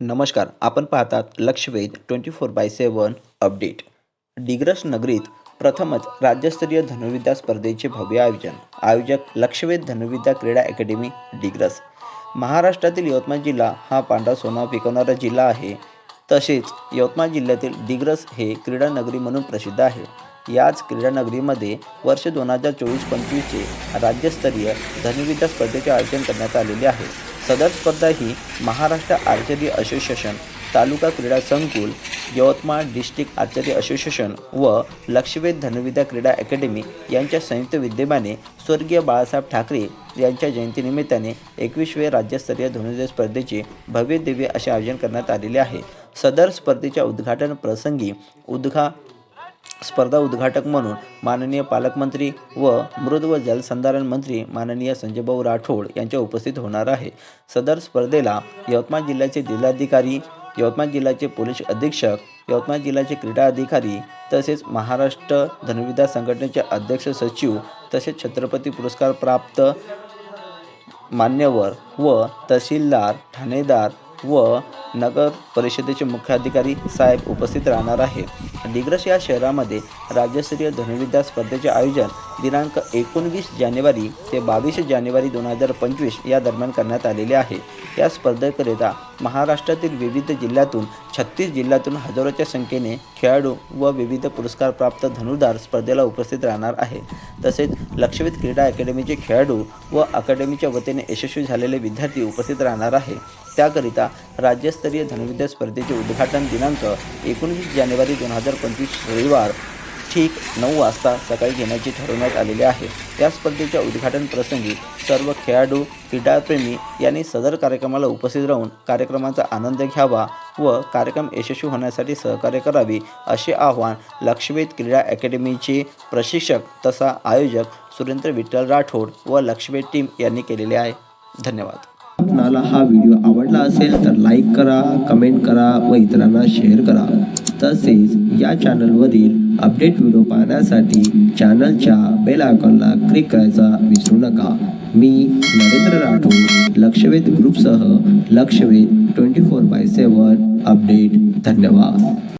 नमस्कार आपण पाहतात Lakshvedh twenty four by seven update. Digras नगरीत प्रथमच राज्यस्तरीय धनुर्विद्या स्पर्धेचे भव्य आयोजन. आयोजक लक्षवेध धनुर्विद्या क्रीडा अकॅडमी डिग्रस. महाराष्ट्रातील यवतमाळ जिल्हा हा पांढरा सोना पिकवणारा जिल्हा आहे. तसेच यवतमाळ जिल्ह्यातील डिग्रस हे क्रीडा नगरी म्हणून प्रसिद्ध आहे. याच क्रीडानगरीमध्ये वर्ष दोन हजार चोवीस पंचवीसचे राज्यस्तरीय धनुर्विद्या स्पर्धेचे आयोजन करण्यात आलेले आहे. सदर स्पर्धा ही महाराष्ट्र आर्चरी असोसिएशन तालुका क्रीडा संकुल यवतमाळ डिस्ट्रिक्ट आर्चरी असोसिएशन व लक्षवेध धनविद्या क्रीडा अकॅडमी यांच्या संयुक्त विद्यमाने स्वर्गीय बाळासाहेब ठाकरे यांच्या जयंतीनिमित्ताने एकवीसवे राज्यस्तरीय धनुर्विद्या स्पर्धेचे भव्य दिव्य असे आयोजन करण्यात आलेले आहे. सदर स्पर्धेच्या उद्घाटन प्रसंगी उद्घा स्पर्धा उद्घाटक म्हणून माननीय पालकमंत्री व मृद व जलसंधारण मंत्री माननीय संजयभाऊ राठोड यांच्या उपस्थित होणार आहे. सदर स्पर्धेला यवतमाळ जिल्ह्याचे जिल्हाधिकारी यवतमाळ जिल्ह्याचे पोलीस अधीक्षक यवतमाळ जिल्ह्याचे क्रीडा अधिकारी तसेच महाराष्ट्र धनुर्विद्या संघटनेचे अध्यक्ष सचिव तसेच छत्रपती पुरस्कार प्राप्त मान्यवर व तहसीलदार ठाणेदार व नगर परिषदेचे मुख्याधिकारी साहेब उपस्थित राहणार आहे डिग्रस या शहरामध्ये राज्यस्तरीय धनुर्विद्या स्पर्धेचे आयोजन दिनांक एकोणवीस जानेवारी ते बावीस जानेवारी दोन हजार पंचवीस या दरम्यान करण्यात आलेले आहे. या स्पर्धेकरिता महाराष्ट्रातील विविध जिल्ह्यातून छत्तीस जिल्ह्यातून हजारोच्या संख्येने खेळाडू व विविध पुरस्कारप्राप्त धनुर्धार स्पर्धेला उपस्थित राहणार आहे. तसेच लक्षवेध क्रीडा अकॅडमीचे खेळाडू व अकॅडमीच्या वतीने यशस्वी झालेले विद्यार्थी उपस्थित राहणार आहे. त्याकरिता राज्यस्तरीय धनुर्विद्या स्पर्धेचे उद्घाटन दिनांक एकोणवीस जानेवारी दोन हजार पंचवीस रविवार ठीक नऊ वाजता सकाळी घेण्याचे ठरवण्यात आलेले आहे. त्या स्पर्धेच्या उद्घाटन प्रसंगी सर्व खेळाडू क्रीडाप्रेमी यांनी सदर कार्यक्रमाला उपस्थित राहून कार्यक्रमाचा आनंद घ्यावा व कार्यक्रम यशस्वी होण्यासाठी सहकार्य करावे असे आवाहन लक्षवेध क्रीडा अकॅडमीचे प्रशिक्षक तसा आयोजक सुरेंद्र विठ्ठल राठोड व लक्षवेध टीम यांनी केलेले आहे. धन्यवाद. तुम्हाला हा व्हिडिओ आवडला असेल तर लाईक करा कमेंट करा व इतरांना शेअर करा. तसेच या चॅनलवरील अपडेट व्हिडिओ पाहण्यासाठी चॅनलच्या बेल आयकॉनला क्लिक करायचा विसरू नका. मी Narendra Rathod Lakshvedh ग्रुपसह Lakshvedh twenty four by seven update धन्यवाद.